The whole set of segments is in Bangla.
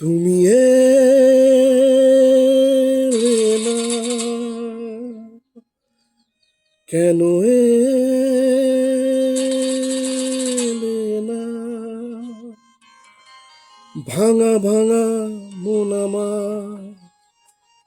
তুমি কেন ভাঙা ভাঙা মন আমার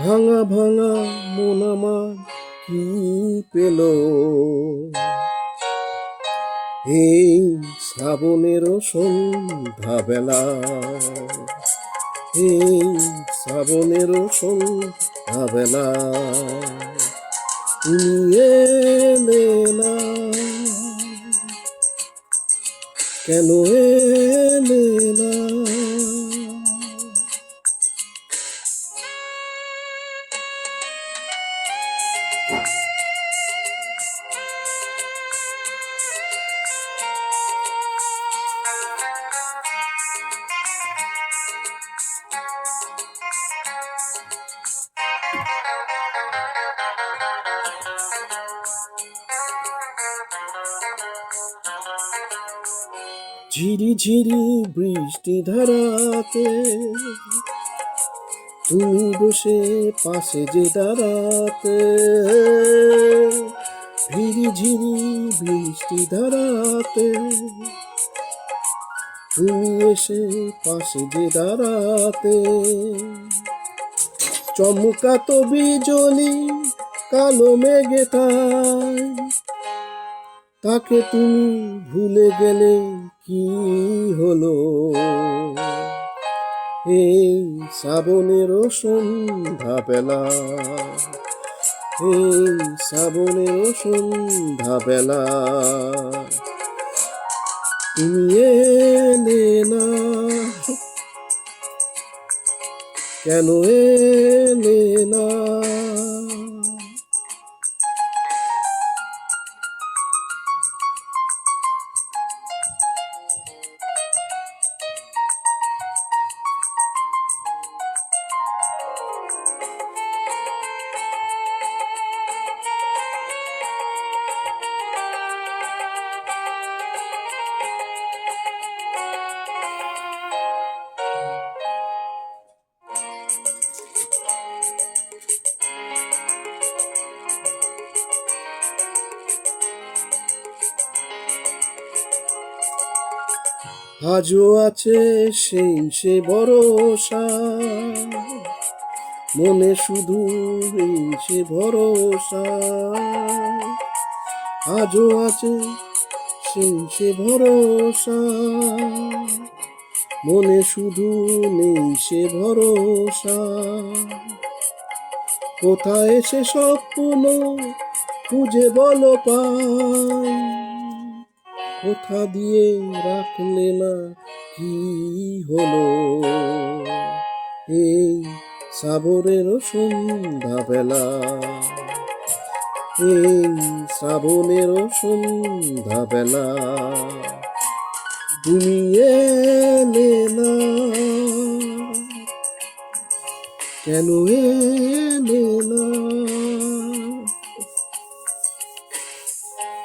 ভাঙা ভাঙা মন আমার কি পেল? এই শ্রাবণের সন্ধ্যা বেলা এই শ্রাবণের সন্ধ্যা বেলা এলে না। কেন এলে ঝিরি ঝিরি বৃষ্টি ধারাতে তুমি বসে পাশে যে দাঁড়াতে। ঝিরি ঝিরি বৃষ্টি ধারাতে তুমি এসে পাশে যে দাঁড়াতে। চমকাতো বিজলি, কালো মেঘে তাই তাকে তুমি ভুলে গেলে কি হলো? এই শ্রাবণের সন্ধ্যা বেলা, এই শ্রাবণের সন্ধ্যা বেলা, তুমি এলে না। কেন এলে আজও আছে সেই, সে ভরসা। মনে শুধু সে ভরসা। আজও আছে সেই, সে ভরসা। মনে শুধু নেই, সে ভরসা। কোথায় সে স্বপ্ন খুঁজে বলো পাই? কোথা দিয়ে রাখলে না কি হলো? এই শ্রাবণের সন্ধ্যা বেলা এই শ্রাবণের সন্ধ্যা বেলা তুমি এলে না? কেন এলে না?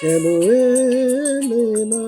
কেন এলে না